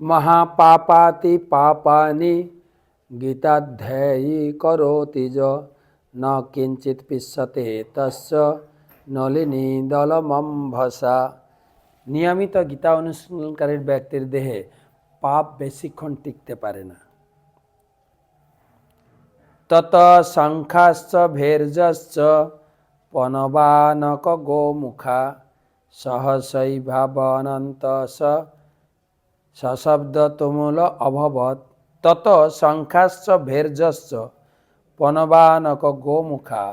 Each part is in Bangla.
মহাপাপাতি পাপানি গীতাধ্যায়ী করোতি য ন কিঞ্চিত পিস্যতে তস্য নলিনী দলমম্ভসা নিয়মিত গীতা অনুশীলনকারীর ব্যক্তির দেহে পাপ বেশিক্ষণ টিকতে পারে না তত শঙ্খাশ্চ ভের্যশ্চ পনবানক গোমুখা সহসৈভাবনন্ত স সশব্দ তুমুল অভবৎ। তত শঙ্খাশ্চ ভের্যশ্চ পনবানক গোমুখা।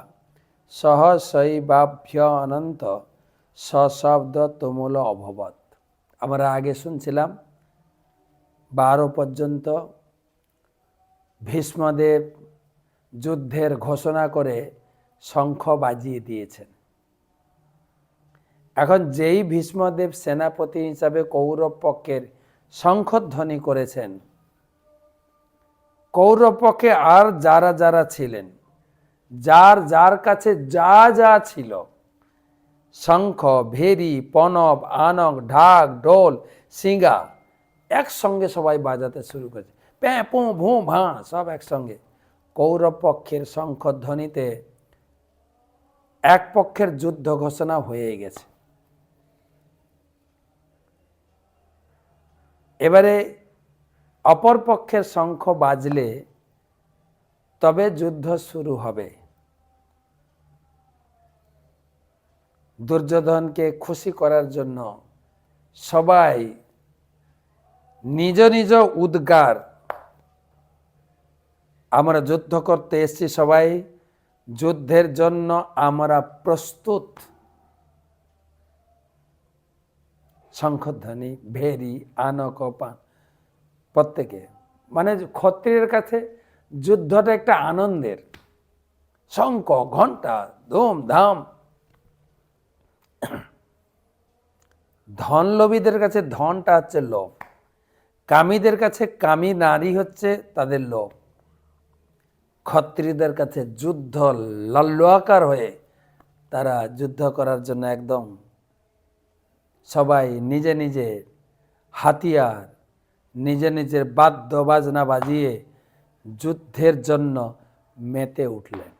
সহসৈবাভ্য অনন্ত সশব্দ তুমুল অভবৎ। আমরা আগে শুনছিলাম বারো পর্যন্ত ভীষ্মদেব যুদ্ধের ঘোষণা করে শঙ্খ বাজিয়ে দিয়েছেন। এখন যেই ভীষ্মদেব সেনাপতি হিসাবে কৌরব পক্ষের শঙ্খধ্বনি করেছেন। কৌরব পক্ষে আর যারা যারা ছিলেন, যার যার কাছে যা যা ছিল, শঙ্খ, ভেরি, পনব, আনক, ঢাক, ঢোল, সিঙ্গা একসঙ্গে সবাই বাজাতে শুরু করেছে। প্যাঁ পু, ভু, ভাঁ, সব একসঙ্গে। কৌরব পক্ষের শঙ্খধ্বনিতে এক পক্ষের যুদ্ধ ঘোষণা হয়ে গেছে। এবারে অপর পক্ষের শঙ্খ বাজলে তবে যুদ্ধ শুরু হবে। দুর্যোধনকে খুশি করার জন্য সবাই নিজ নিজ উদ্গার আমরা যুদ্ধ করতে এসছি সবাই। যুদ্ধের জন্য আমরা প্রস্তুত। শঙ্খধ্বনি, ভেরি আনক পান প্রত্যেকে। মানে ক্ষত্রিয়ের কাছে যুদ্ধটা একটা আনন্দের। শঙ্খ ঘণ্টা ধুম ধাম ধনলোভীদের কাছে ধনটা হচ্ছে লোভ। কামীদের কাছে কামী নারী হচ্ছে তাদের লোভ। ক্ষত্রিয়দের কাছে যুদ্ধ লাল্লাকার হয়ে তারা যুদ্ধ করার জন্য একদম সবাই নিজে নিজে হাতিয়ার নিজে নিজের বাদ্য বাজনা বাজিয়ে যুদ্ধের জন্য মেতে উঠলেন।